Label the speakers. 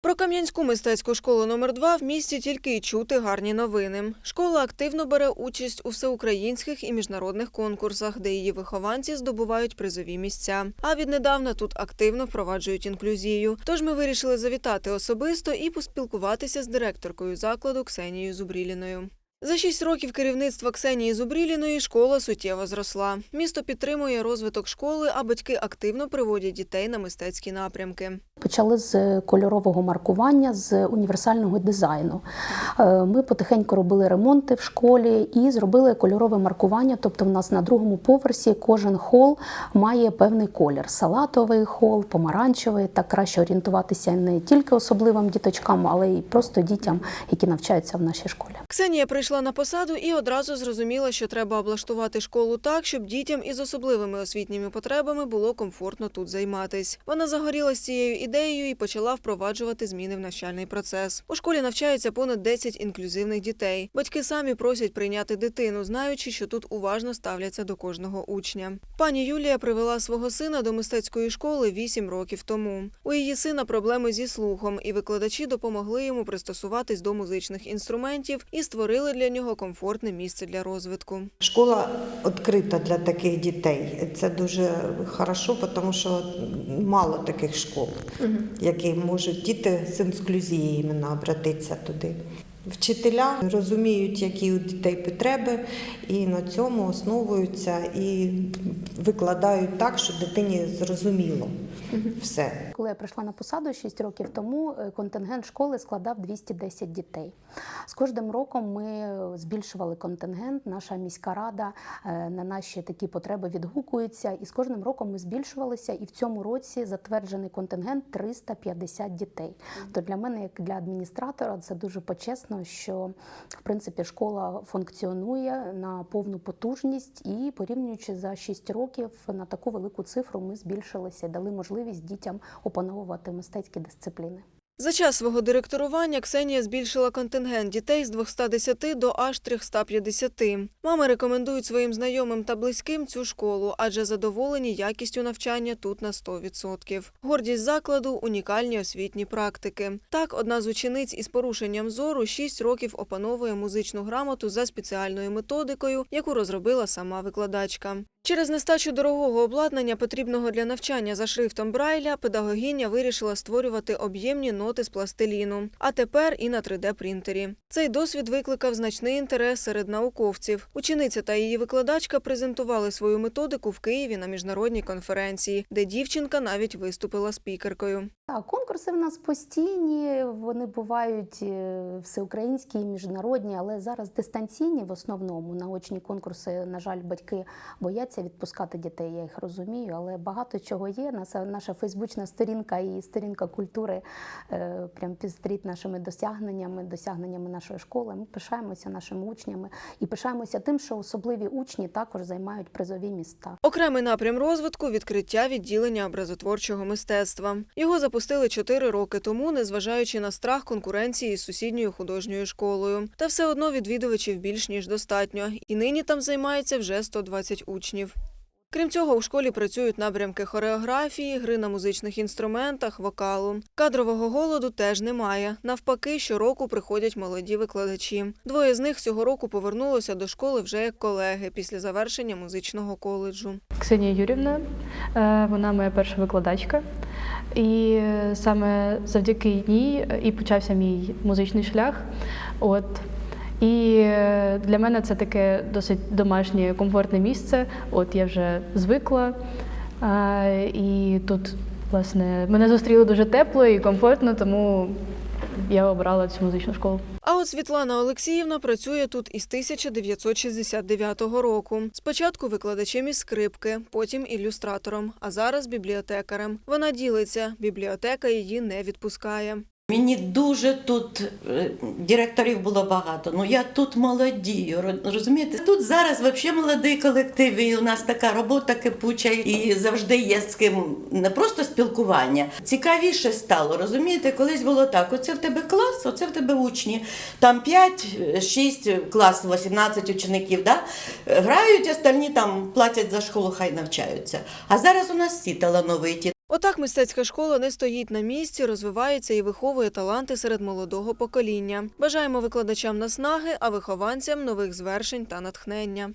Speaker 1: Про Кам'янську мистецьку школу номер 2 в місті тільки й чути гарні новини. Школа активно бере участь у всеукраїнських і міжнародних конкурсах, де її вихованці здобувають призові місця. А віднедавна тут активно впроваджують інклюзію. Тож ми вирішили завітати особисто і поспілкуватися з директоркою закладу Ксенією Зубріліною. За шість років керівництва Ксенії Зубріліної школа суттєво зросла. Місто підтримує розвиток школи, а батьки активно приводять дітей на мистецькі напрямки.
Speaker 2: Почали з кольорового маркування, з універсального дизайну. Е, Ми потихеньку робили ремонти в школі і зробили кольорове маркування. Тобто, в нас на другому поверсі кожен хол має певний колір: салатовий хол, помаранчевий. Так краще орієнтуватися не тільки особливим діточкам, але й просто дітям, які навчаються в нашій школі.
Speaker 1: Ксенія прийшла на посаду і одразу зрозуміла, що треба облаштувати школу так, щоб дітям із особливими освітніми потребами було комфортно тут займатись. Вона загорілась цією ідеєю і почала впроваджувати зміни в навчальний процес. У школі навчається понад 10 інклюзивних дітей. Батьки самі просять прийняти дитину, знаючи, що тут уважно ставляться до кожного учня. Пані Юлія привела свого сина до мистецької школи 8 років тому. У її сина проблеми зі слухом, і викладачі допомогли йому пристосуватись до музичних інструментів і створили для нього комфортне місце для розвитку.
Speaker 3: Школа відкрита для таких дітей. Це дуже хорошо, тому що мало таких школ, які можуть діти з інклюзією іменно обратитися туди. Вчителя розуміють, які у дітей потреби, і на цьому основуються і викладають так, що дитині зрозуміло все.
Speaker 2: Коли я прийшла на посаду 6 років тому, е, контингент школи складав 210 дітей. З кожним роком ми збільшували контингент. Наша міська рада е, на наші такі потреби відгукується, і з кожним роком ми збільшувалися. І в цьому році затверджений контингент 350 дітей. То для мене, як для адміністратора, це дуже почесно, що в принципі школа функціонує на повну потужність, і порівнюючи за 6 років на таку велику цифру, ми збільшилися дали можливість дітям опановувати мистецькі дисципліни.
Speaker 1: За час свого директорування Ксенія збільшила контингент дітей з 210 до аж 350. Мами рекомендують своїм знайомим та близьким цю школу, адже задоволені якістю навчання тут на 100%. Гордість закладу – унікальні освітні практики. Так, одна з учениць із порушенням зору 6 років опановує музичну грамоту за спеціальною методикою, яку розробила сама викладачка. Через нестачу дорогого обладнання, потрібного для навчання за шрифтом Брайля, педагогиня вирішила створювати об'ємні ноти з пластиліну, а тепер і на 3D-принтері. Цей досвід викликав значний інтерес серед науковців. Учениця та її викладачка презентували свою методику в Києві на міжнародній конференції, де дівчинка навіть виступила спікеркою.
Speaker 2: Так, конкурси в нас постійні, вони бувають е, всеукраїнські, і міжнародні, але зараз дистанційні в основному. Наочні конкурси, на жаль, батьки бояться відпускати дітей. Я їх розумію, але багато чого є. Наша, наша фейсбучна сторінка і сторінка культури е, прям підстріт нашими досягненнями, досягненнями нашої школи. Ми пишаємося нашими учнями і пишаємося тим, що особливі учні також займають призові міста.
Speaker 1: Окремий напрям розвитку відкриття відділення образотворчого мистецтва. Його запустили чотири роки тому, незважаючи на страх конкуренції з сусідньою художньою школою. Та все одно відвідувачів більш ніж достатньо, і нині там займається вже 120 учнів. Крім цього, у школі працюють напрямки хореографії, гри на музичних інструментах, вокалу. Кадрового голоду теж немає. Навпаки, щороку приходять молоді викладачі. Двоє з них цього року повернулося до школи вже як колеги після завершення музичного коледжу.
Speaker 4: Ксенія Юрівна, е, вона моя перша викладачка. І е, саме завдяки ній і почався мій музичний шлях. От. І е, для мене це таке досить домашнє, комфортне місце. От я вже звикла. І тут, власне, мене зустріли дуже тепло і комфортно, тому я обрала цю музичну школу.
Speaker 1: А от Світлана Олексіївна працює тут із 1969 року. Спочатку викладачем із скрипки, потім ілюстратором, а зараз бібліотекарем. Вона ділиться, бібліотека її не відпускає.
Speaker 5: Мені дуже тут е, директорів було багато. Ну я тут молодію, ро- розумієте? Тут зараз взагалі молодий колектив, і у нас така робота кипуча, і завжди є з ким не просто спілкування. Цікавіше стало, розумієте? Колись було так: оце в тебе клас, оце в тебе учні. Там 5-6 клас, 18 учеників, да? грають, остальні там платять за школу, хай навчаються. А зараз у нас всі талановиті.
Speaker 1: Отак мистецька школа не стоїть на місці, розвивається і виховує таланти серед молодого покоління. Бажаємо викладачам наснаги, а вихованцям нових звершень та натхнення.